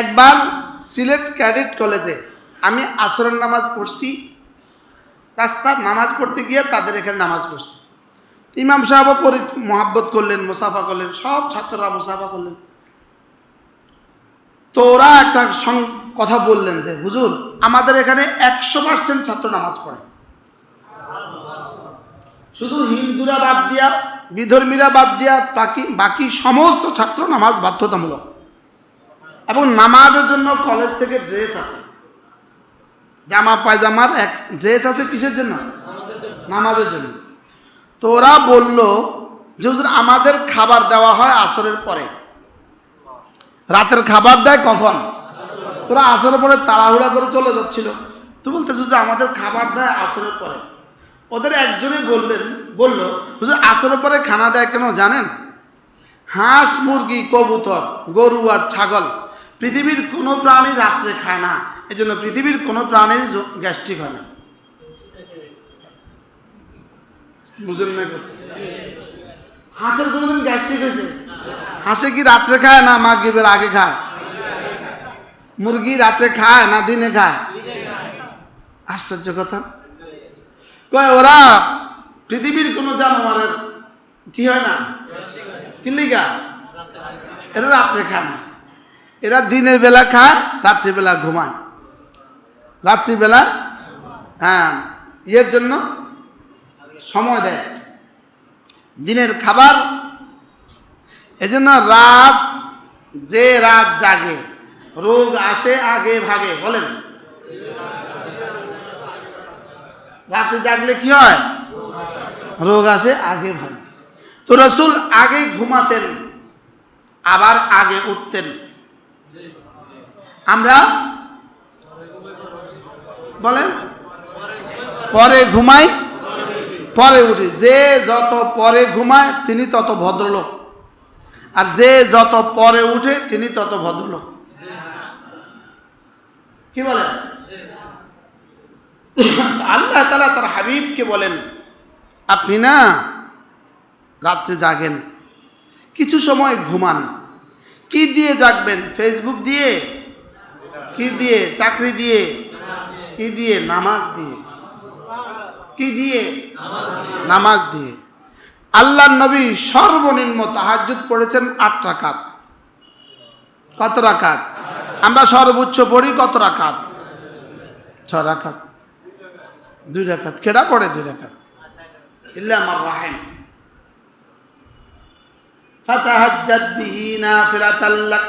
একবার সিলেট ক্যাডেট কলেজে আমি আসরের নামাজ পড়ছি, রাস্তার নামাজ পড়তে গিয়ে তাদের এখানে নামাজ পড়ছি। ইমাম সাহেবও পরি মোহাব্বত করলেন, মুসাফা করলেন, সব ছাত্ররা মুসাফা করলেন। তো ওরা একটা কথা বললেন যে, হুজুর, আমাদের এখানে একশো পার্সেন্ট ছাত্র নামাজ পড়ে। শুধু হিন্দুরা বাদ দিয়া, বিধর্মীরা বাদ দিয়া বাকি বাকি সমস্ত ছাত্র নামাজ বাধ্যতামূলক। এবং নামাজের জন্য কলেজ থেকে ড্রেস আছে জামা পায়জামার এক ড্রেস আছে কিসের জন্য? নামাজের জন্য। তো ওরা বলল যে আমাদের খাবার দেওয়া হয় আসরের পরে। রাতের খাবার দেয় কখন? ওরা আসরের পরে তাড়াহুড়া করে চলে যাচ্ছিল। তো বলতেছে যে আমাদের খাবার দেয় আসরের পরে। ওদের একজনে বললেন বলল হুজুর আসরের পরে খানা দেয় কেন জানেন? হাঁস মুরগি কবুতর গরু আর ছাগল। পৃথিবীর কোনো প্রাণী রাত্রে খায় না। এই জন্য পৃথিবীর কোনো প্রাণীর গ্যাস্ট্রিক হয় না। বুঝলেন না? হাঁসের কোনোদিন গ্যাস্ট্রিক হয়েছে? হাঁসে কি রাত্রে খায় না মাগরিবের আগে খায়? মুরগি রাত্রে খায় না দিনে খায়? আশ্চর্য কথা। কয়, ওরা পৃথিবীর কোনো জানোয়ারের কি হয় না? কিল্লিগা এরা রাত্রে খায় না। এরা দিনের বেলা খায় রাত্রিবেলা ঘুমায়। রাত্রিবেলা হ্যাঁ ইয়ের জন্য সময় দেয়। দিনের খাবার, এজন্য রাত যে রাত জাগে, রোগ আসে আগে ভাগে, বলেন। রাতে জাগলে কি হয়? রোগ আসে আগে ভাগে। তো রসুল আগে ঘুমাতেন, আবার আগে উঠতেন। আমরা বলেন? পরে ঘুমাই, পরে উঠি। যে যত পরে ঘুমায়, তিনি তত ভদ্রলোক। আর যে যত পরে উঠে, তিনি তত ভদ্রলোক। কি বলেন? আল্লাহ তালা তার হাবিবকে বলেন, আপনি না রাত্রে জাগেন। কিছু সময় ঘুমান। কি দিয়ে জাগবেন? ফেসবুক দিয়ে কি দিয়ে? চাকরি দিয়ে? কি দিয়ে? নামাজ দিয়ে। কি দিয়ে? নামাজ দিয়ে। আল্লাহ নবী সর্বনিম্ন তাহাজুদ পড়েছেন আট রাকাত। কত রাকাত? আমরা সর্বোচ্চ পড়ি কত রাকাত? ছ রাকাত। দুই রাকাত। কেডা পড়ে দুই রাকাত? ইল্লা আমার রাহেম। ফাতাহাজ্জাত বিহি নাফিরাতাল্লাক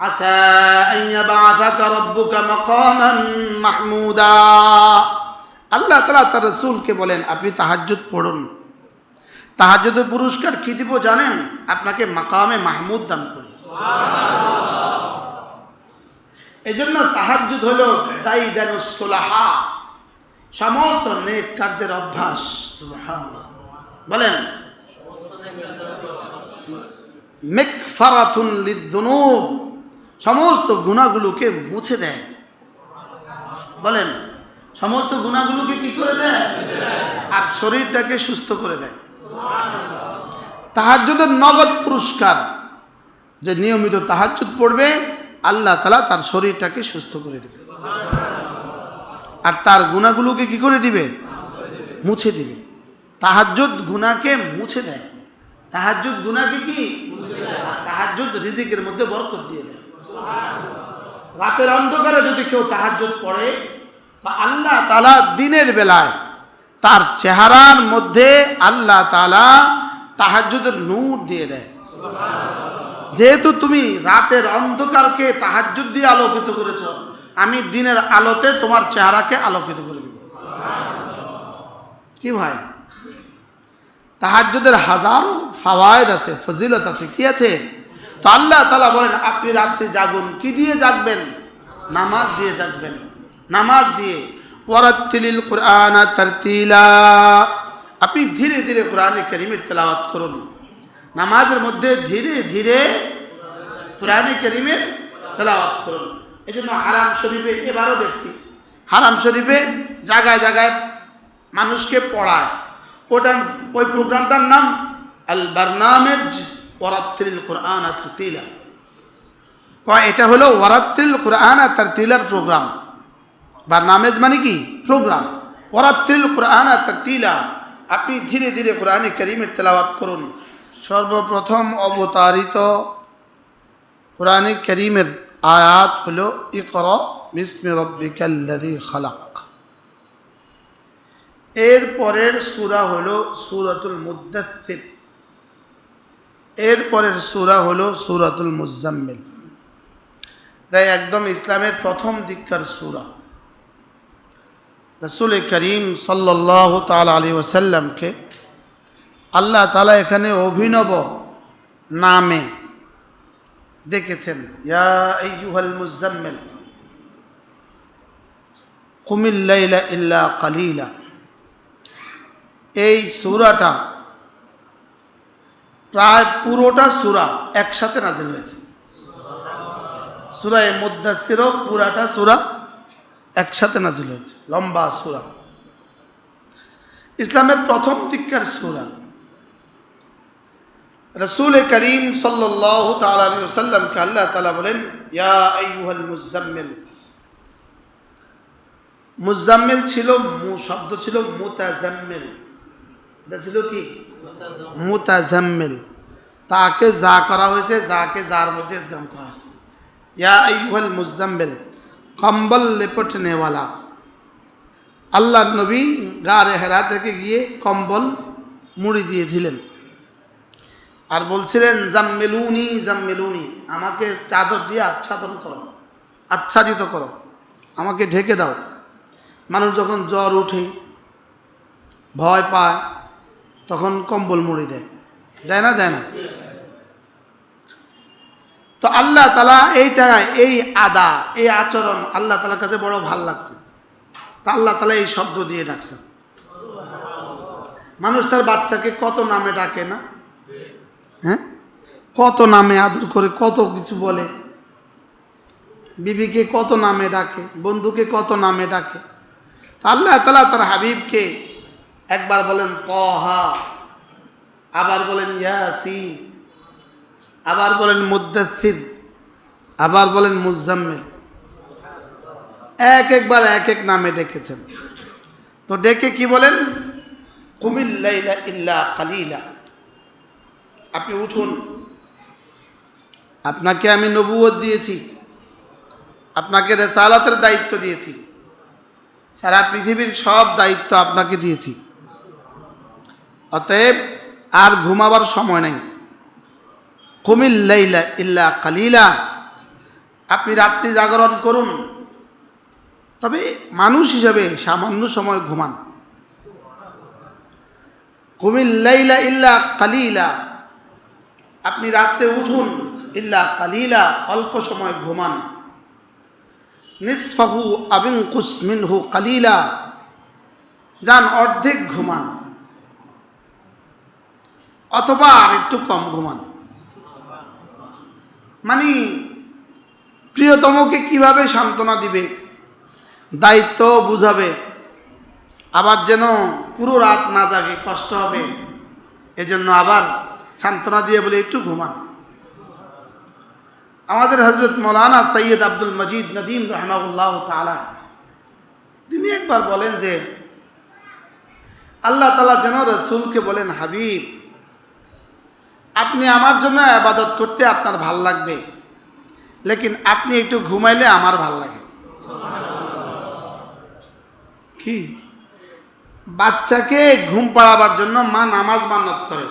عسى أن يبعثك ربك مقاما محمودا আল্লাহ তালা তার রসুলকে বলেন আপনি তাহাজ্জুদ পড়ুন তাহাজ্জুদের পুরস্কার কি দিব জানেন আপনাকে মাকামে মাহমুদ দান করুন এই জন্য তাহাজ্জুদ হল তাই দেনুসোলাহা সমস্ত নেককারদের অভ্যাস সুবহানাল্লাহ। বলেন মেকফারাতুন লিদ্দুনুব সমস্ত গুণাগুলোকে মুছে দেয়। বলেন, সমস্ত গুণাগুলোকে কি করে দেয়? আর শরীরটাকে সুস্থ করে দেয়। তাহাজ্জুদের নগদ পুরস্কার, যে নিয়মিত তাহাজ্জুদ পড়বে, আল্লাহ তালা তার শরীরটাকে সুস্থ করে দেবে। আর তার গুণাগুলোকে কি করে দিবে? মুছে দিবে। তাহাজ্জুদ গুণাকে মুছে দেয়। তাহাজ্জুদ গুণাকে কি? তাহাজ্জুদ রিজিকের মধ্যে বরকত দিয়ে দেয়। রাতের অন্ধকারে যদি কেউ তাহাজ্জুদ পড়ে, তা আল্লাহ তালা দিনের বেলায় তার চেহারার মধ্যে আল্লাহ তালা তাহাজ্জুদের নূর দিয়ে দেয়। যেহেতু তুমি রাতের অন্ধকারকে তাহাজ্জুদ দিয়ে আলোকিত করেছ, আমি দিনের আলোতে তোমার চেহারাকে আলোকিত করে দেব। কি ভাই? তাহাজ্জুদের হাজারো ফাওয়ায়দ আছে, ফজিলত আছে, কি আছে? তো আল্লাহ তালা বলেন, আপনি রাত্রে জাগুন। কি দিয়ে জাগবেন? নামাজ দিয়ে জাগবেন। নামাজ দিয়ে। ওয়ারাত্তিলিল কোরআন তারতিলা। আপনি ধীরে ধীরে কোরআনে করিমের তেলাওয়াত করুন। নামাজের মধ্যে ধীরে ধীরে কোরআনে করিমের তেলাওয়াত করুন। এই জন্য হারাম শরীফে এবারও দেখছি, হারাম শরীফে জায়গায় জায়গায় মানুষকে পড়ায়। ওটার ওই প্রোগ্রামটার নাম আল বারনামেজ ওরাত্তিল কোরআন কয়, এটা হলো ওয়ারাত্রিল কোরআন তার তিলার প্রোগ্রাম। বা নামেজ মানে কি? প্রোগ্রাম। ওয়ারাত্রিল কোরআন তার তিলা আপনি ধীরে ধীরে কোরআনে করিমের তেলাওয়াত করুন। সর্বপ্রথম অবতারিত কোরআনে করিমের আয়াত হলো, ইকর বিস্মি খালাক। এর পরের সূরা হলো সূরাতুল মুদ্দাথির এর পরের সূরা হলো সূরাতুল মুজাম্মিল। প্রায় একদম ইসলামের প্রথম দিককার সূরা। রসুল করিম সাল্লাহ তাল আলী ওসাল্লামকে আল্লাহ তালা এখানে অভিনব নামে দেখেছেন মুজাম্মেল কুমিল্লাইলা ইল্লা কালিলা। এই সুরাটা প্রায় পুরোটা সুরা একসাথে নাজিল হয়েছে। সুরায় মুদাসিরও পুরাটা সুরা একসাথে নাজিল হয়েছে। লম্বা সুরা। ইসলামের প্রথম দিককার সুরা। রসুল করিম সাল্লাহ তাল্লামকে আল্লাহ তালা বলেন, ইয়া আইয়ুহাল মুজাম্মিল মুজাম্মিল ছিল শব্দ ছিল মুতাজাম্মিল এটা ছিল কি? মুতাজাম্মিল। তাকে যা করা হয়েছে, যাকে যার মধ্যে একদম করা হয়েছে। ইয়া আইয়ুহাল মুজাম্মিল, কম্বল লেপটনেওয়ালা। আল্লাহ নবী গারে হেরা থেকে গিয়ে কম্বল মুড়ি দিয়েছিলেন। আর বলছিলেন, জাম্মেলুনি জাম্মেলুনি, আমাকে চাদর দিয়ে আচ্ছাদন করো, আচ্ছাদিত করো, আমাকে ঢেকে দাও। মানুষ যখন জ্বর উঠে, ভয় পায় তখন কম্বল মুড়ি দেয়। দেয় না? দেয় না। তো আল্লাহ তালা এইটা এই আদা, এই আচরণ আল্লাহ তালার কাছে বড় ভালো লাগছে। তা আল্লাহ তালা এই শব্দ দিয়ে ডাকছে। মানুষ তার বাচ্চাকে কত নামে ডাকে না? হ্যাঁ? কত নামে আদর করে, কত কিছু বলে। বিবিকে কত নামে ডাকে, বন্ধুকে কত নামে ডাকে। আল্লাহ তালা তার হাবিবকে একবার বলেন তহা, আবার বলেন ইয়াসিন, আবার বলেন মুদাসির আবার বলেন মুজাম্মিল। এক একবার এক এক নামে ডেকেছেন। তো ডেকে কি বলেন? কুমিল্লাইলা ইল্লা কালিলা। আপনি উঠুন। আপনাকে আমি নবুয়ত দিয়েছি। আপনাকে রেসালাতের দায়িত্ব দিয়েছি। সারা পৃথিবীর সব দায়িত্ব আপনাকে দিয়েছি। অতএব আর ঘুমাবার সময় নেই। কুমিল্লাইলা ইল্লা কালিলা। আপনি রাত্রি জাগরণ করুন। তবে মানুষ হিসাবে সামান্য সময় ঘুমান। কুমিল্লাইলা ইল্লা কালিলা। আপনি রাত্রে উঠুন, ইল্লা কালিলা, অল্প সময় ঘুমান। নিসফাহু আবিং কুসমিনহু কালিলা। যান অর্ধেক ঘুমান। অথবা আর একটু কম ঘুমান। মানে প্রিয়তমকে কীভাবে সান্ত্বনা দিবে? দায়িত্ব বুঝাবে। আবার যেন পুরো রাত না জাগে, কষ্ট হবে। এজন্য আবার সান্ত্বনা দিয়ে বলে, একটু ঘুমান। আমাদের হজরত মৌলানা সৈয়দ আব্দুল মজিদ নদীম রহমাউল্লাহ তালা তিনি একবার বলেন যে, আল্লাহ তালা যেন রসুলকে বলেন, হাবিব আপনি আমার জন্য আবাদত করতে আপনার ভালো লাগবে। লেকিন আপনি একটু ঘুমাইলে আমার ভালো লাগে। কি? বাচ্চাকে ঘুম পাড়াবার জন্য মা নামাজ মানত করে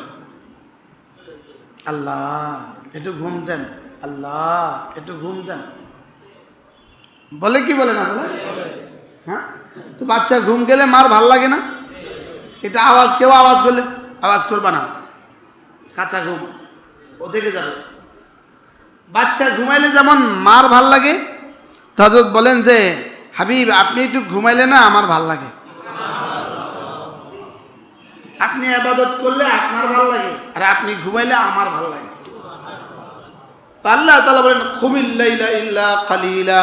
আল্লাহ, একটু ঘুম দেন। আল্লাহ, একটু ঘুম দেন। বলে কি বলে না বলে? হ্যাঁ? তো বাচ্চা ঘুম গেলে মার ভালো লাগে না? এটা আওয়াজ, কেউ আওয়াজ করলে আওয়াজ করবা না। কাঁচা ঘুম। ও থেকে যাবে। বাচ্চা ঘুমাইলে যেমন মার ভালো লাগে হজরত বলেন যে, হাবিব, আপনি একটু ঘুমাইলে না আমার ভালো লাগে। আপনি আবাদত করলে আপনার ভালো লাগে, আর আপনি ঘুমাইলে আমার ভালো লাগে। আল্লাহ তালা বলেন খুমিল্লাইলা ইল্লা কালিলা,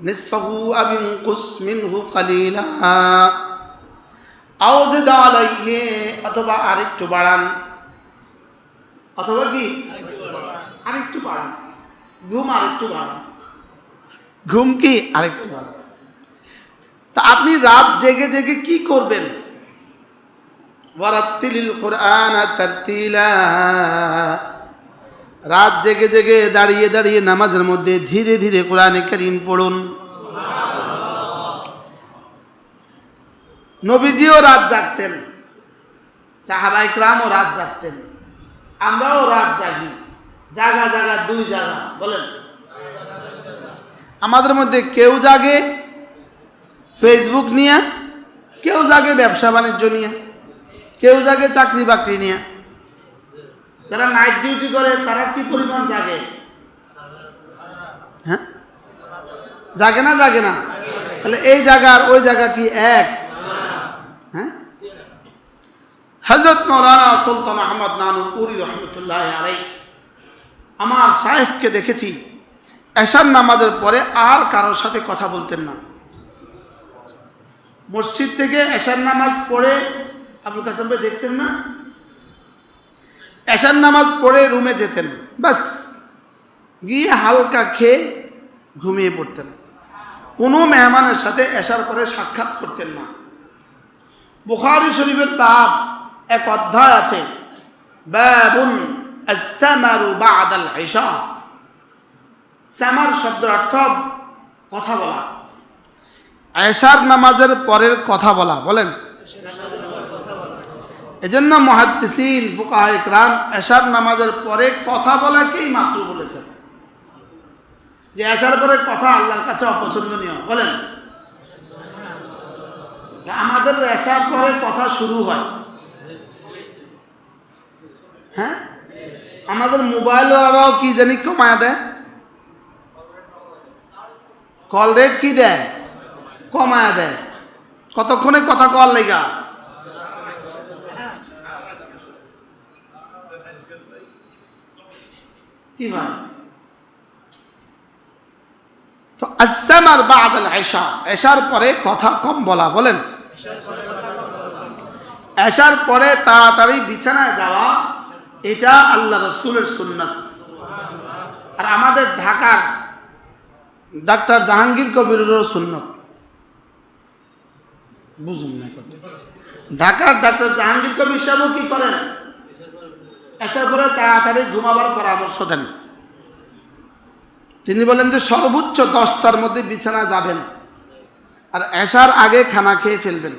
নিসফাহু আবিন কুসমিনহু কালিলা। আওজিদ আলাইহি, অথবা আরেকটু বাড়ান। অথবা কি? আরেকটু বাড়ান। ঘুম আরেকটু বাড়ান। ঘুম কি? আরেকটু বাড়ান। তা আপনি রাত জেগে জেগে কি করবেন? ওয়ারাত্তিলিল কোরআন তারতিলা। রাত জেগে জেগে দাঁড়িয়ে দাঁড়িয়ে নামাজের মধ্যে ধীরে ধীরে কোরআনে করিম পড়ুন। নবীজিও রাত জাগতেন সাহাবাইকরামও রাত জাগতেন, আমরাও রাত জাগি, জাগা জাগা দুই জাগা, বলেন। আমাদের মধ্যে কেউ জাগে ফেসবুক নিয়ে, কেউ জাগে ব্যবসা বাণিজ্য নিয়ে, কেউ জাগে চাকরি বাকরি নিয়ে। যারা নাইট ডিউটি করে, তারা কি পরিমাণ জাগে? হ্যাঁ? জাগে না জাগে না? তাহলে এই জায়গা আর ওই জায়গা কি এক? হ্যাঁ? হজরত মৌলানা সুলতান আহমদ নানু নানুপুরি রহমতুল্লাহ আলাই আমার সাহেবকে দেখেছি, এশার নামাজের পরে আর কারোর সাথে কথা বলতেন না। মসজিদ থেকে এশার নামাজ পড়ে, আবুল কাসেম ভাই দেখছেন না? এশার নামাজ পড়ে রুমে যেতেন, বাস, গিয়ে হালকা খেয়ে ঘুমিয়ে পড়তেন। কোনো মেহমানের সাথে এশার পরে সাক্ষাৎ করতেন না। বুখারি শরীফের বাপ এক অধ্যায় আছে। বাবুন আসামারু বাদাল ঈশা সামার শব্দের অর্থ কথা বলা। এশার নামাজের পরের কথা বলা, বলেন। এজন্য মহাদ্দিসিন, ফুকাহ ইকরাম এশার নামাজের পরে কথা বলাকেই মাত্র বলেছেন। যে এশার পরে কথা আল্লাহর কাছে অপছন্দনীয়, বলেন। আমাদের এশার পরে কথা শুরু হয়। হ্যাঁ? আমাদের মোবাইল ওরাও কি জানি কমায়া দেয়? কল রেট কি দেয়? কমায়া দেয়। কতক্ষণে কথা কল লেগা? কি ভাই? তো আসামার বাদাল এশা। এশার পরে কথা কম বলা, বলেন। এশার পরে তাড়াতাড়ি বিছানায় যাওয়া, এটা আল্লাহ রসুলের সুন্নত। আর আমাদের ঢাকার ডাক্তার জাহাঙ্গীর কবিরেরও সুন্নত। বুঝুন না কথা। ঢাকার ডাক্তার জাহাঙ্গীর কবির সাহেবও কি করেন? আসার পরে তাড়াতাড়ি ঘুমাবার পরামর্শ দেন। তিনি বলেন যে সর্বোচ্চ দশটার মধ্যে বিছানা যাবেন। আর এসার আগে খানা খেয়ে ফেলবেন।